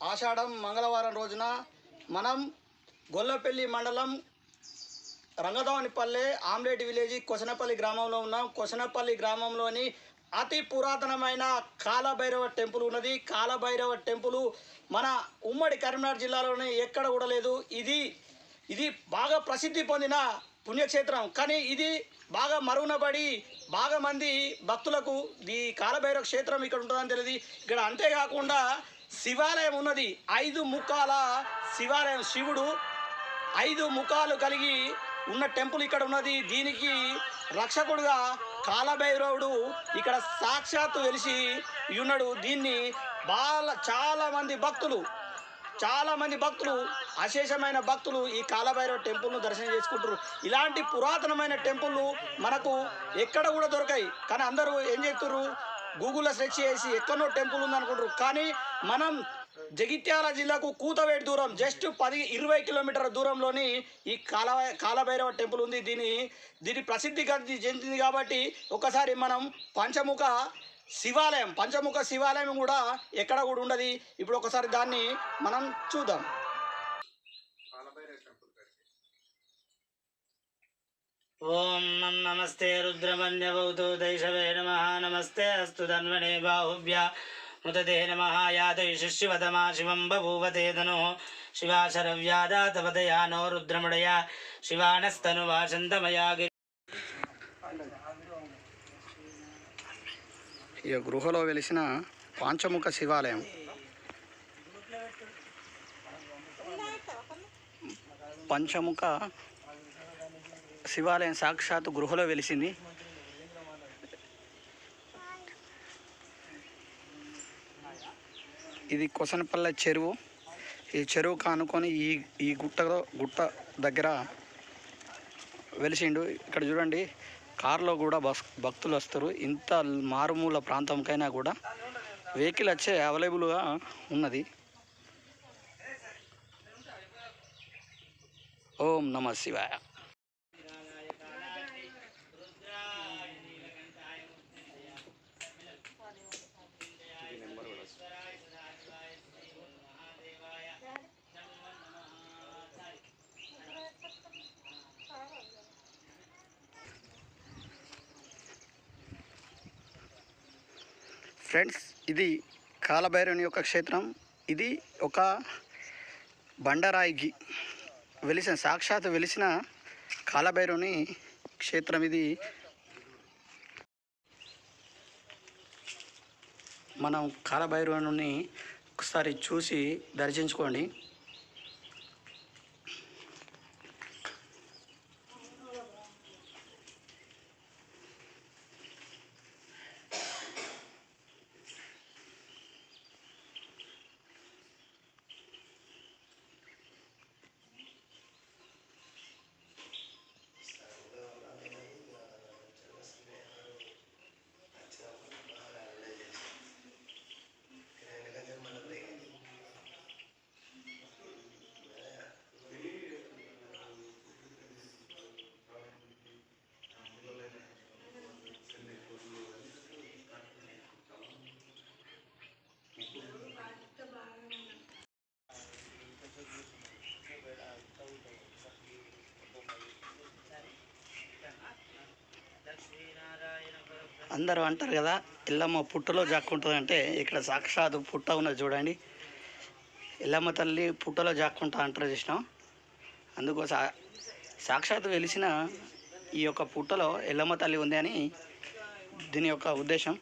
ఆషాఢం మంగళవారం రోజున మనం గొల్లపల్లి మండలం రంగదావనిపల్లె ఆమ్లెట్ విలేజ్ కొసనపల్లి గ్రామంలో ఉన్నాం. కొసనపల్లి గ్రామంలోని అతి పురాతనమైన కాలభైరవ టెంపుల్ ఉన్నది. కాలభైరవ టెంపుల్ మన ఉమ్మడి కరీంనగర్ జిల్లాలోనే ఎక్కడ కూడా లేదు. ఇది ఇది బాగా ప్రసిద్ధి పొందిన పుణ్యక్షేత్రం. కానీ ఇది బాగా మరుగునబడి బాగా మంది భక్తులకు ఈ కాలభైరవ క్షేత్రం ఇక్కడ ఉంటుందని తెలియదు. ఇక్కడ అంతేకాకుండా శివాలయం ఉన్నది. ఐదు ముఖాల శివాలయం శివుడు ఐదు ముఖాలు కలిగి ఉన్న టెంపుల్ ఇక్కడ ఉన్నది. దీనికి రక్షకుడుగా కాలభైరవుడు ఇక్కడ సాక్షాత్తు వెలిసి ఉన్నాడు. దీన్ని బాల చాలా మంది భక్తులు చాలా మంది భక్తులు అశేషమైన భక్తులు ఈ కాలభైరవ టెంపుల్ను దర్శనం చేసుకుంటారు ఇలాంటి పురాతనమైన టెంపుల్ మనకు ఎక్కడ కూడా దొరకాయి. కానీ అందరూ ఏం చేస్తున్నారు? గూగుల్లో సెర్చ్ చేసి ఎక్కడో టెంపుల్ ఉందనుకుంటారు కానీ మనం జగిత్యాల జిల్లాకు కూతవేటి దూరం జస్ట్ పది ఇరవై కిలోమీటర్ల దూరంలోని ఈ కాల కాలభైరవ టెంపుల్ ఉంది. దీని దీని ప్రసిద్ధి గది చెందింది కాబట్టి ఒకసారి మనం పంచముఖ శివాలయం పంచముఖ శివాలయం కూడా ఎక్కడ కూడా ఉండదు. ఇప్పుడు ఒకసారి దాన్ని మనం చూద్దాం. ఓం నం నమస్తే రుద్రమన్యభూతో దైశవే నమ. నమస్తే అస్తు ధన్వనే బాహుభ్య ముతతే నమ యాదైషివతమా శివం బభూవతే ధను శివాశరవ్యాదాతపదయా నో రుద్రమడయా. శివానస్తను వాచంతమయా గిరి. ఈ గృహలో వెలిసిన పాంచముఖ శివాలయం. పంచముఖ శివాలయం సాక్షాత్ గృహలో వెలిసింది. ఇది కొసనపల్లె చెరువు. ఈ చెరువు కానుకొని ఈ ఈ గుట్టలో గుట్ట దగ్గర వెలిసిండు. ఇక్కడ చూడండి కారులో కూడా బస్ భక్తులు వస్తారు. ఇంత మారుమూల ప్రాంతంకైనా కూడా వెహికల్ వచ్చే అవైలబుల్గా ఉన్నది. ఓం నమ శివాయ. ఫ్రెండ్స్ ఇది కాలభైరవుని యొక్క క్షేత్రం. ఇది ఒక బండరాయికి వెలిసిన సాక్షాత్ వెలిసిన కాలభైరవుని క్షేత్రం ఇది. మనం కాలభైరవుని ఒకసారి చూసి దర్శించుకోండి. అందరూ అంటారు కదా ఎల్లమ్మ పుట్టలో జాక్కుంటుంది అంటే ఇక్కడ సాక్షాత్ పుట్ట ఉన్నది చూడండి ఎల్లమ్మ తల్లి పుట్టలో జాక్కుంటా అంటారు చూసినాం అందుకో సా సాక్షాత్ వెలిసిన ఈ యొక్క పుట్టలో ఎల్లమ్మ తల్లి ఉంది అని దీని యొక్క ఉద్దేశం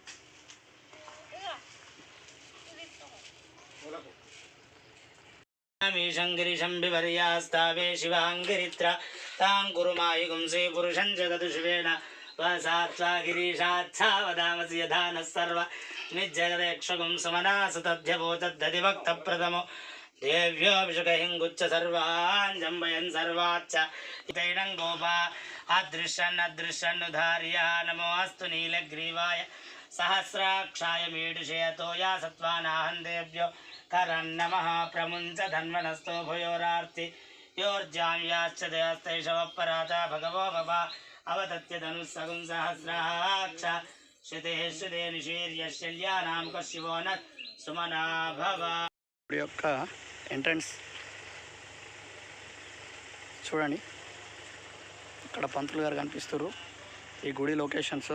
मीशं गिरिशं बिभर्यास्तावे शिवाङ्गिरित्र तां कुरुमायि गुंसे पुरुषं जगदुशिवेन वसात्वा गिरीशाच्छा वदामसि यथा नः सर्व निजगदेक्षगुं सुमनासु तद्ध्यवोचद्दधि भक्तप्रथमो देव्योऽभिषुकहिङ्गुच्च सर्वान् जम्बयन् सर्वाच्च तैनं गोपा अदृश्यन् अदृश्यन्नुधार्यः नमो अस्तु नीलग्रीवाय सहस्राक्षाय मीडुषयतो या सत्त्वानाहं देव्यो करन्नमः प्रमुञ्च धन्वनस्तो भयोरार्ति योर्जाम्याश्च दयस्तैषवपराता भगवो भव अवतत्य धनुः सहस्राक्ष श्रुतेः श्रुते निशीर्य शल्यानां कशिवो न सुमना भव గుడి యొక్క ఎంట్రన్స్ చూడండి ఇక్కడ పంతులు గారు కనిపిస్తారు ఈ గుడి లొకేషన్స్